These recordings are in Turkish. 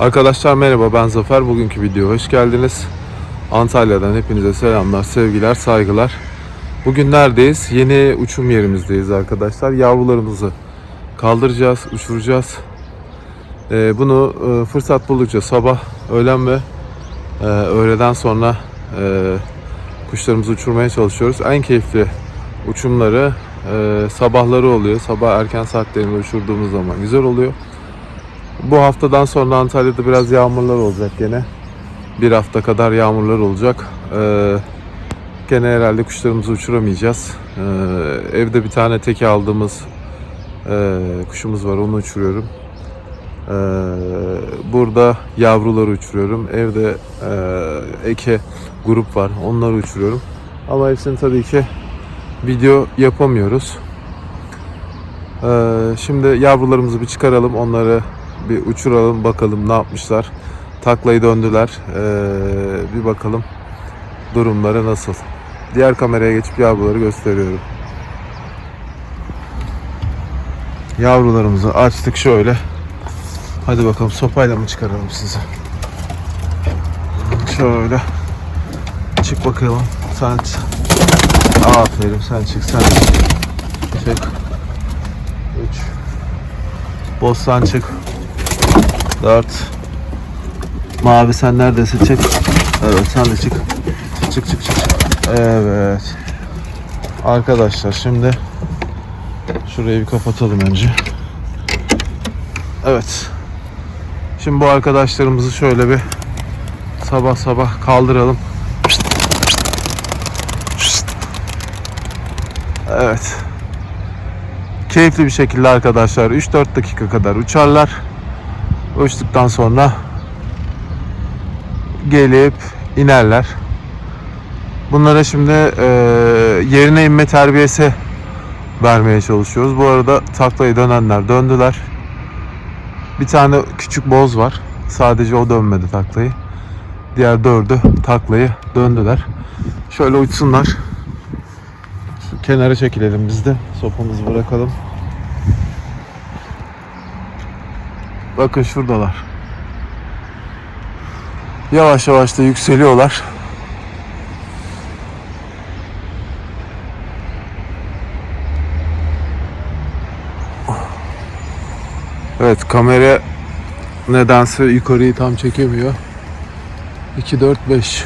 Arkadaşlar merhaba ben Zafer. Bugünkü videoya hoş geldiniz. Antalya'dan hepinize selamlar, sevgiler, saygılar. Bugün neredeyiz? Yeni uçum yerimizdeyiz arkadaşlar. Yavrularımızı kaldıracağız, uçuracağız. Ee, bunu e, fırsat buldukça sabah, öğlen ve e, öğleden sonra e, kuşlarımızı uçurmaya çalışıyoruz. En keyifli uçumları sabahları oluyor. Sabah erken saatlerinde uçurduğumuz zaman güzel oluyor. Bu haftadan sonra Antalya'da biraz yağmurlar olacak gene. Bir hafta kadar yağmurlar olacak. Ee, gene herhalde kuşlarımızı uçuramayacağız. Ee, evde bir tane teke aldığımız e, kuşumuz var onu uçuruyorum. Ee, burada yavruları uçuruyorum. Evde e, eke grup var onları uçuruyorum. Ama hepsini tabii ki video yapamıyoruz. Ee, şimdi yavrularımızı bir çıkaralım onları bir uçuralım bakalım ne yapmışlar. Taklayı döndüler. Ee, bir bakalım durumları nasıl. Diğer kameraya geçip yavruları gösteriyorum. Yavrularımızı açtık şöyle. Hadi bakalım sopayla mı çıkaralım sizi? Şöyle. Çık bakalım. Sen Aferin sen çık sen çık. Çık. 3 Bostan çık. 4 Mavi sen neredesin çık. Evet sen de çık. Çık çık çık çık. Evet. Arkadaşlar şimdi şurayı bir kapatalım önce. Evet. Şimdi bu arkadaşlarımızı şöyle bir sabah sabah kaldıralım. Evet. Keyifli bir şekilde arkadaşlar 3-4 dakika kadar uçarlar. Uçtuktan sonra gelip inerler. Bunlara şimdi e, yerine inme terbiyesi vermeye çalışıyoruz. Bu arada taklayı dönenler döndüler. Bir tane küçük boz var. Sadece o dönmedi taklayı. Diğer dördü taklayı döndüler. Şöyle uçsunlar. Şu kenara çekilelim biz de. Sopamızı bırakalım. Bakın şuradalar. Yavaş yavaş da yükseliyorlar. Evet kamera nedense yukarıyı tam çekemiyor. 2 4 5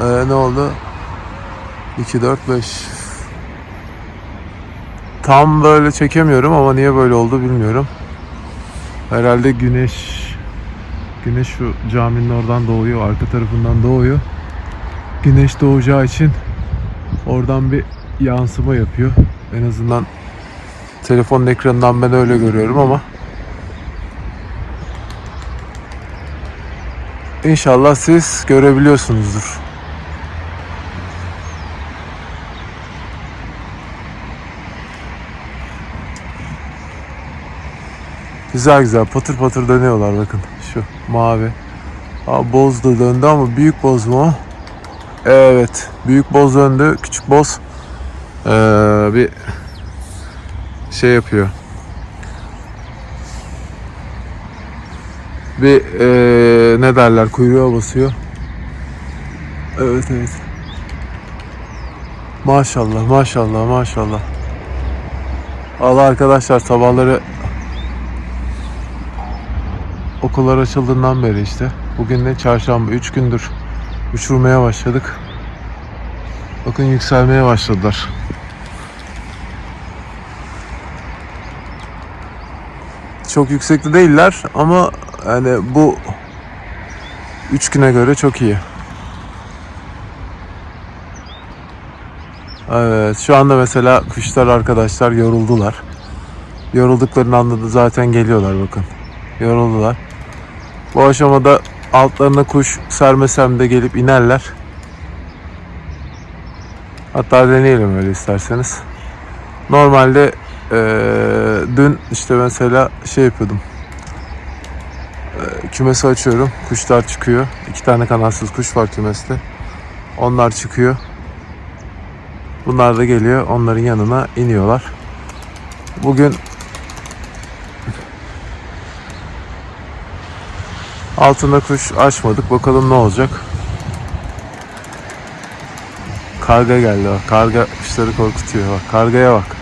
Ee, ne oldu? 2 4 5 Tam böyle çekemiyorum ama niye böyle oldu bilmiyorum. Herhalde güneş güneş şu caminin oradan doğuyor, arka tarafından doğuyor. Güneş doğacağı için oradan bir yansıma yapıyor. En azından telefonun ekranından ben öyle görüyorum ama İnşallah siz görebiliyorsunuzdur. Güzel güzel patır patır dönüyorlar bakın şu mavi. Aa, boz da döndü ama büyük boz mu? Evet büyük boz döndü küçük boz ee, bir şey yapıyor. Bir ee, ne derler kuyruğa basıyor. Evet evet. Maşallah maşallah maşallah. Allah arkadaşlar sabahları okullar açıldığından beri işte. Bugün de çarşamba 3 gündür uçurmaya başladık. Bakın yükselmeye başladılar. Çok yüksekte değiller ama yani bu 3 güne göre çok iyi. Evet şu anda mesela kuşlar arkadaşlar yoruldular. Yorulduklarını anladı zaten geliyorlar bakın. Yoruldular. Bu aşamada altlarına kuş sermesem de gelip inerler. Hatta deneyelim öyle isterseniz. Normalde eee, dün işte mesela şey yapıyordum. Eee, kümesi açıyorum. Kuşlar çıkıyor. İki tane kanatsız kuş var kümeste. Onlar çıkıyor. Bunlar da geliyor onların yanına iniyorlar. Bugün altında kuş açmadık. Bakalım ne olacak. Karga geldi bak. Karga kuşları korkutuyor bak. Kargaya bak.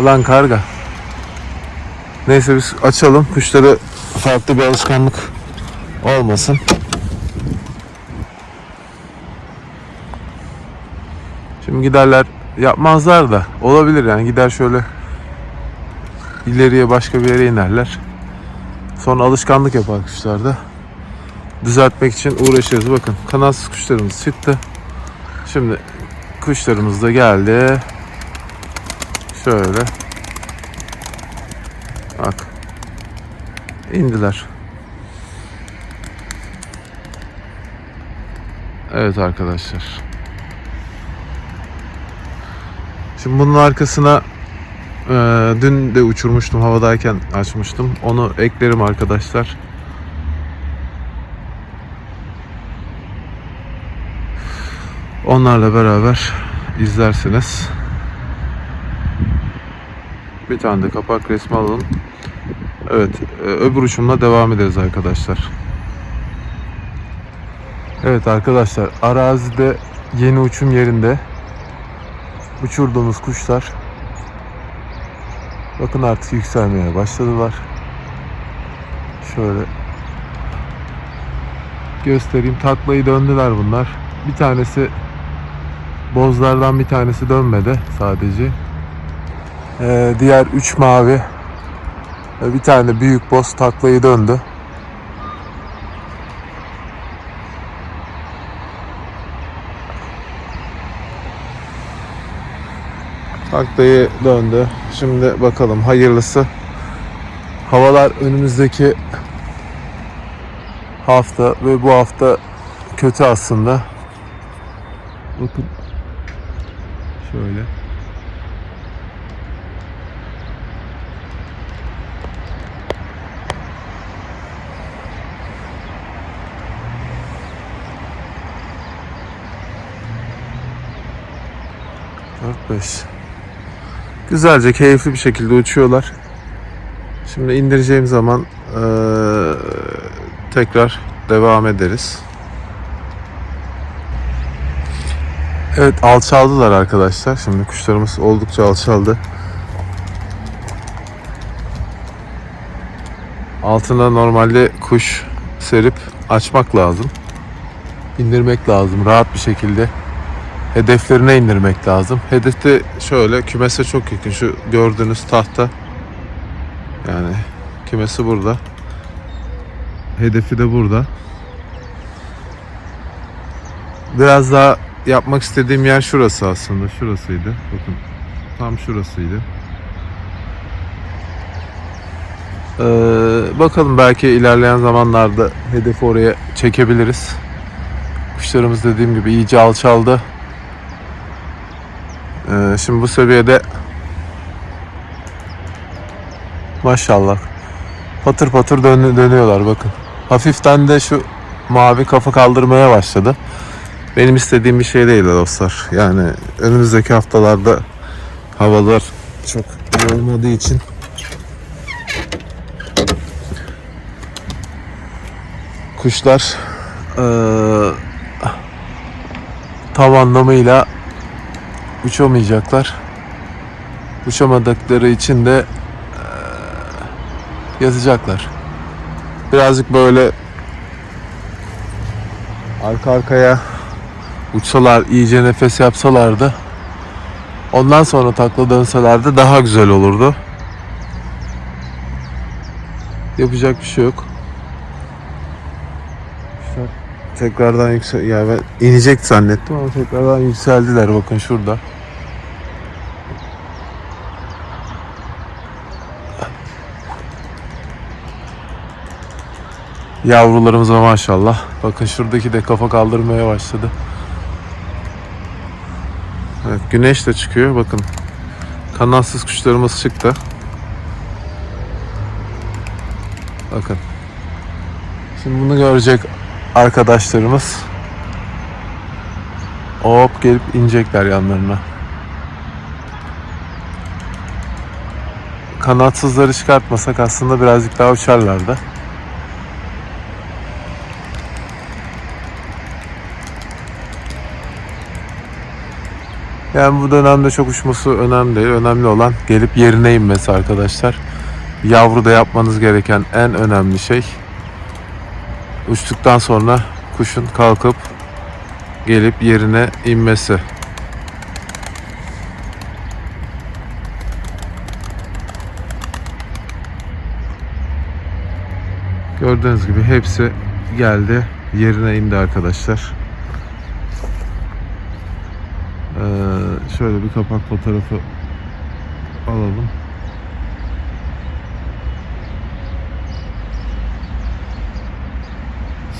Ulan karga. Neyse biz açalım. Kuşları farklı bir alışkanlık olmasın. Şimdi giderler yapmazlar da olabilir yani gider şöyle ileriye başka bir yere inerler. Sonra alışkanlık yapar kuşlarda. Düzeltmek için uğraşıyoruz. Bakın kanatsız kuşlarımız çıktı. Şimdi kuşlarımız da geldi. Şöyle. Bak. indiler. Evet arkadaşlar. Şimdi bunun arkasına e, dün de uçurmuştum havadayken açmıştım. Onu eklerim arkadaşlar. Onlarla beraber izlersiniz. Bir tane de kapak resmi alalım. Evet, e, öbür uçumla devam ederiz arkadaşlar. Evet arkadaşlar, arazide yeni uçum yerinde uçurduğumuz kuşlar bakın artık yükselmeye başladılar. Şöyle göstereyim. Taklayı döndüler bunlar. Bir tanesi bozlardan bir tanesi dönmedi sadece. Ee, diğer üç mavi bir tane büyük boz taklayı döndü. Taklayı döndü. Şimdi bakalım hayırlısı. Havalar önümüzdeki hafta ve bu hafta kötü aslında. Bakın. Şöyle. Dört beş. Güzelce keyifli bir şekilde uçuyorlar. Şimdi indireceğim zaman eee, tekrar devam ederiz. Evet alçaldılar arkadaşlar. Şimdi kuşlarımız oldukça alçaldı. Altına normalde kuş serip açmak lazım. İndirmek lazım rahat bir şekilde. Hedeflerine indirmek lazım. Hedefte şöyle kümese çok yakın. Şu gördüğünüz tahta. Yani kümesi burada. Hedefi de burada. Biraz daha yapmak istediğim yer şurası aslında. Şurasıydı. Bakın tam şurasıydı. Ee, bakalım belki ilerleyen zamanlarda hedefi oraya çekebiliriz. Kuşlarımız dediğim gibi iyice alçaldı. Ee, şimdi bu seviyede maşallah patır patır dön- dönüyorlar bakın. Hafiften de şu mavi kafa kaldırmaya başladı. Benim istediğim bir şey değil dostlar. Yani önümüzdeki haftalarda havalar çok iyi olmadığı için kuşlar eee, tam anlamıyla uçamayacaklar. Uçamadıkları için de eee, yatacaklar. Birazcık böyle arka arkaya uçsalar, iyice nefes yapsalardı ondan sonra takla dönselerdi daha güzel olurdu. Yapacak bir şey yok. Tekrardan yüksel ya ben inecek zannettim ama tekrardan yükseldiler bakın şurada. Yavrularımıza maşallah. Bakın şuradaki de kafa kaldırmaya başladı. Evet, güneş de çıkıyor. Bakın. Kanatsız kuşlarımız çıktı. Bakın. Şimdi bunu görecek arkadaşlarımız Hop gelip inecekler yanlarına. Kanatsızları çıkartmasak aslında birazcık daha uçarlardı. Yani bu dönemde çok uçması önemli değil. Önemli olan gelip yerine inmesi arkadaşlar. Yavruda yapmanız gereken en önemli şey uçtuktan sonra kuşun kalkıp gelip yerine inmesi. Gördüğünüz gibi hepsi geldi. Yerine indi arkadaşlar. Ee, şöyle bir kapak fotoğrafı alalım.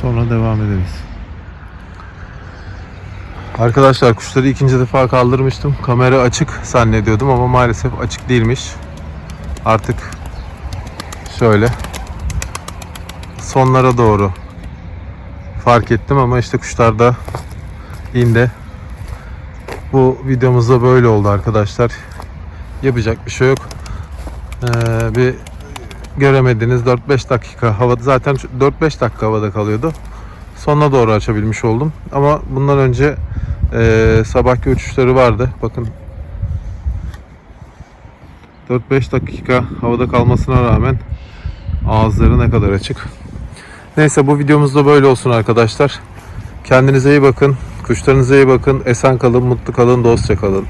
Sonra devam ederiz. Arkadaşlar kuşları ikinci defa kaldırmıştım. Kamera açık zannediyordum ama maalesef açık değilmiş. Artık şöyle sonlara doğru fark ettim ama işte kuşlar da indi. Bu videomuzda böyle oldu arkadaşlar. Yapacak bir şey yok. Ee, bir göremediğiniz 4-5 dakika havada zaten 4-5 dakika havada kalıyordu. Sonuna doğru açabilmiş oldum. Ama bundan önce e, sabahki uçuşları vardı. Bakın 4-5 dakika havada kalmasına rağmen ağızları ne kadar açık. Neyse bu videomuz da böyle olsun arkadaşlar. Kendinize iyi bakın. Kuşlarınıza iyi bakın. Esen kalın, mutlu kalın, dostça kalın.